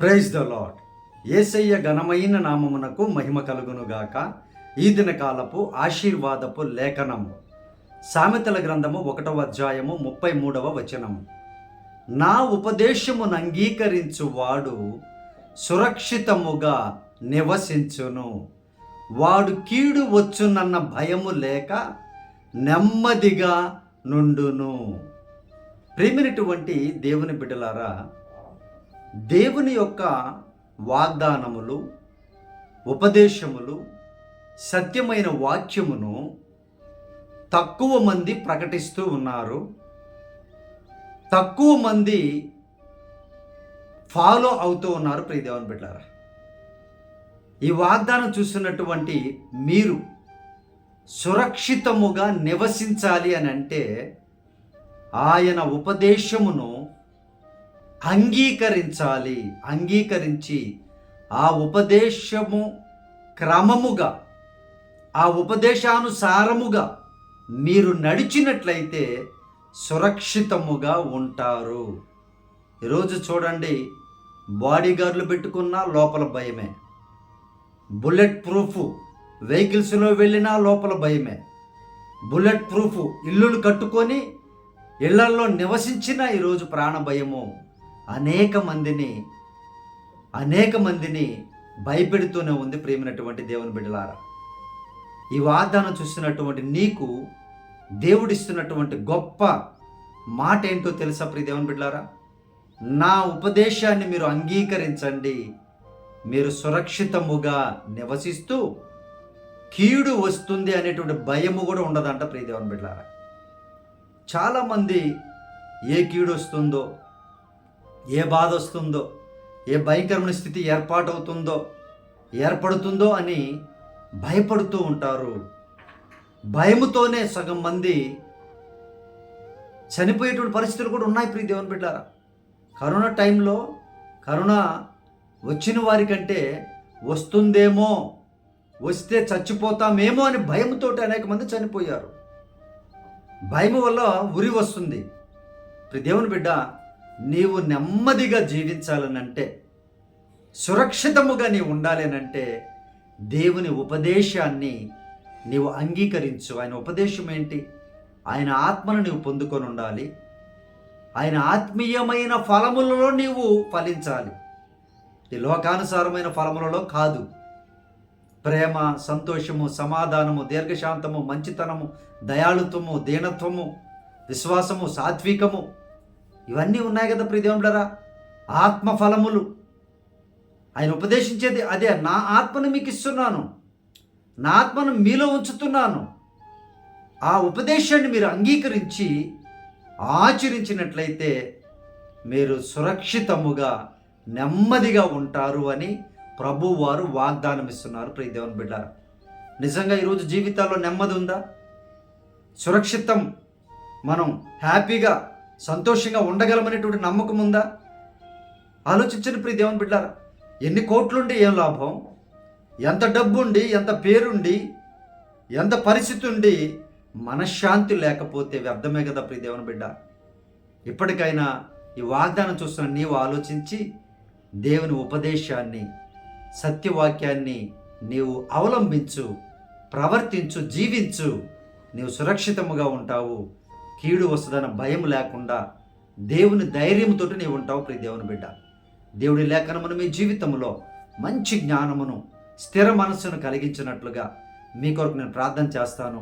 Praise the lord ఏసయ్య ఘనమైన నామమునకు మహిమ కలుగునుగాక. ఈ దినకాలపు ఆశీర్వాదపు లేఖనము. సామెతల గ్రంథము ఒకటవ అధ్యాయము ముప్పై మూడవ వచనము. నా ఉపదేశమును అంగీకరించు వాడు సురక్షితముగా నివసించును. వాడు కీడు వచ్చునన్న భయము లేక నెమ్మదిగా నుండును. ప్రేమినటువంటి దేవుని బిడ్డలారా దేవుని యొక్క వాగ్దానములు ఉపదేశములు సత్యమైన వాక్యమును తక్కువ మంది ప్రకటిస్తూ ఉన్నారు. తక్కువ మంది ఫాలో అవుతూ ఉన్నారు ప్రియదేవన్ బిడ్డారా ఈ వాగ్దానం చూస్తున్నటువంటి మీరు సురక్షితముగా నివసించాలి అని అంటే ఆయన ఉపదేశమును అంగీకరించాలి. అంగీకరించి ఆ ఉపదేశము క్రమముగా ఆ ఉపదేశానుసారముగా మీరు నడిచినట్లయితే సురక్షితముగా ఉంటారు. ఈరోజు చూడండి బాడీగార్డులు పెట్టుకున్నా లోపల భయమే. బుల్లెట్ ప్రూఫ్ వెహికల్స్లో వెళ్ళినా లోపల భయమే. బుల్లెట్ ప్రూఫ్ ఇల్లులు కట్టుకొని ఇళ్ళల్లో నివసించిన ఈరోజు ప్రాణ భయము అనేక మందిని అనేక మందిని భయపెడుతూనే ఉంది ప్రేమినటువంటి దేవుని బిడ్డలారా. ఈ వాగ్దానం చూస్తున్నటువంటి నీకు దేవుడిస్తున్నటువంటి గొప్ప మాట ఏంటో తెలుసా ప్రియ దేవుని బిడ్డలారా? నా ఉపదేశాన్ని మీరు అంగీకరించండి. మీరు సురక్షితముగా నివసిస్తూ కీడు వస్తుంది అనేటువంటి భయము కూడా ఉండదంట ప్రియదేవన్ బిడ్డారా చాలామంది ఏ కీడు వస్తుందో ఏ బాధ వస్తుందో ఏ భయంకరమైన స్థితి ఏర్పాటవుతుందో ఏర్పడుతుందో అని భయపడుతూ ఉంటారు. భయముతోనే సగం మంది చనిపోయేటువంటి పరిస్థితులు కూడా ఉన్నాయి ప్రియ దేవుని బిడ్డారా. కరోనా టైంలో కరోనా వచ్చిన వారికంటే వస్తుందేమో వస్తే చచ్చిపోతామేమో అని భయంతో అనేక మంది చనిపోయారు. భయం వల్ల ఉరి వస్తుంది. ప్రియ దేవుని బిడ్డ నీవు నెమ్మదిగా జీవించాలనంటే సురక్షితముగా నీవు ఉండాలనంటే దేవుని ఉపదేశాన్ని నీవు అంగీకరించు. ఆయన ఉపదేశం ఏంటి? ఆయన ఆత్మను నీవు పొందుకొని ఉండాలి. ఆయన ఆత్మీయమైన ఫలములలో నీవు ఫలించాలి. ఈ లోకానుసారమైన ఫలములలో కాదు. ప్రేమ సంతోషము సమాధానము దీర్ఘశాంతము మంచితనము దయాళుత్వము దీనత్వము విశ్వాసము సాత్వికము ఇవన్నీ ఉన్నాయి కదా ప్రియదేవులరా ఆత్మ ఫలములు ఆయన ఉపదేశించేది అదే నా ఆత్మను మీకు ఇస్తున్నాను నా ఆత్మను మీలో ఉంచుతున్నాను. ఆ ఉపదేశాన్ని మీరు అంగీకరించి ఆచరించినట్లయితే మీరు సురక్షితముగా నెమ్మదిగా ఉంటారు అని ప్రభువారు వాగ్దానం ఇస్తున్నారు ప్రియదేవన్ బిడ్డ నిజంగా ఈరోజు జీవితాల్లో నెమ్మది ఉందా? సురక్షితం. మనం హ్యాపీగా సంతోషంగా ఉండగలమనేటువంటి నమ్మకం ఉందా? ఆలోచించండి ప్రియ దేవుని బిడ్డారా. ఎన్ని కోట్లుండి ఏం లాభం? ఎంత డబ్బు ఉండి ఎంత పేరుండి ఎంత పరిస్థితి ఉండి మనశ్శాంతి లేకపోతే వ్యర్థమే కదా ప్రియ దేవుని బిడ్డ. ఇప్పటికైనా ఈ వాగ్దానం చూస్తున్న నీవు ఆలోచించి దేవుని ఉపదేశాన్ని సత్యవాక్యాన్ని నీవు అవలంబించు ప్రవర్తించు జీవించు. నీవు సురక్షితముగా ఉంటావు. కీడు వస్తుందన్న భయం లేకుండా దేవుని ధైర్యంతో నీవు ఉంటావు ప్రియ దేవుని బిడ్డ. దేవుడి లేఖనమును మీ జీవితంలో మంచి జ్ఞానమును స్థిర మనస్సును కలిగించినట్లుగా మీ కొరకు నేను ప్రార్థన చేస్తాను.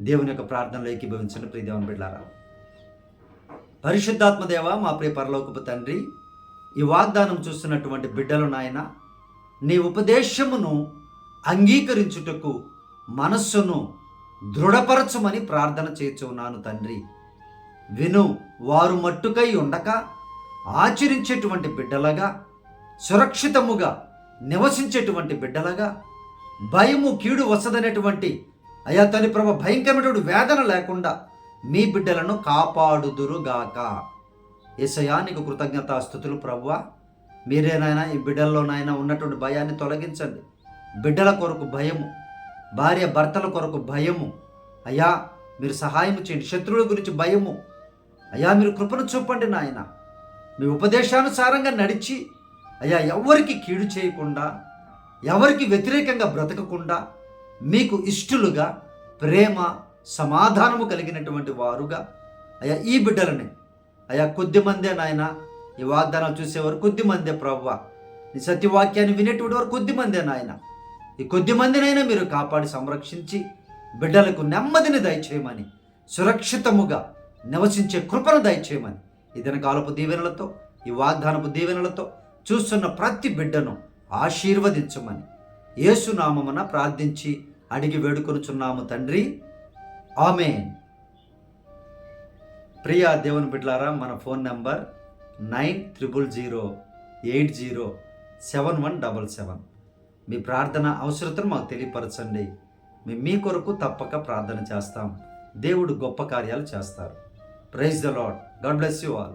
దేవుని యొక్క ప్రార్థనలో ఏకీభవించిన ప్రియ దేవుని బిడ్డారా పరిశుద్ధాత్మదేవ మా ప్రియ పరలోకపు తండ్రి ఈ వాగ్దానం చూస్తున్నటువంటి బిడ్డలు నాయన నీ ఉపదేశమును అంగీకరించుటకు మనస్సును దృఢపరచమని ప్రార్థన చేస్తున్నాను తండ్రి. విను వారు మట్టుకై ఉండక ఆచరించేటువంటి బిడ్డలగా సురక్షితముగా నివసించేటువంటి బిడ్డలగా భయము కీడు వసదనేటువంటి అయా తల్లి ప్రభ భయంకరమైనటువంటి వేదన లేకుండా మీ బిడ్డలను కాపాడుదురుగాక. ఏసయానికి కృతజ్ఞతాస్థుతులు ప్రవ్వా మీరేనాయన ఈ బిడ్డల్లోనైనా ఉన్నటువంటి భయాన్ని తొలగించండి. బిడ్డల కొరకు భయము భార్య భర్తల కొరకు భయము. అయ్యా మీరు సహాయం చేయండి. శత్రువుల గురించి భయము. అయ్యా మీరు కృపను చూపండి నాయన. మీ ఉపదేశానుసారంగా నడిచి అయ్యా ఎవరికి కీడు చేయకుండా ఎవరికి వ్యతిరేకంగా బ్రతకకుండా మీకు ఇష్టలుగా ప్రేమ సమాధానము కలిగినటువంటి వారుగా అయ్యా ఈ బిడ్డలని అయ్యా కొద్ది మందే నాయన ఈ వాగ్దానం చూసేవారు కొద్ది మందే ప్రవ్వ. నీ సత్యవాక్యాన్ని వినేటువంటి వారు కొద్ది మందే నాయన. ఈ కొద్ది మందినైనా మీరు కాపాడి సంరక్షించి బిడ్డలకు నెమ్మదిని దయచేయమని సురక్షితముగా నివసించే కృపను దయచేయమని ఈ దినకాలపు దీవెనలతో ఈ వాగ్దానపు దీవెనలతో చూస్తున్న ప్రతి బిడ్డను ఆశీర్వదించమని యేసునామమున ప్రార్థించి అడిగి వేడుకొనుచున్నాము తండ్రి. ఆమె ప్రియా దేవుని బిడ్లారా మన phone number nine triple zero eight zero seven one double seven. మీ ప్రార్థన అవసరతను మాకు తెలియపరచండి. మేము మీ కొరకు తప్పక ప్రార్థన చేస్తాం. దేవుడు గొప్ప కార్యాలు చేస్తారు. Praise the Lord God bless you all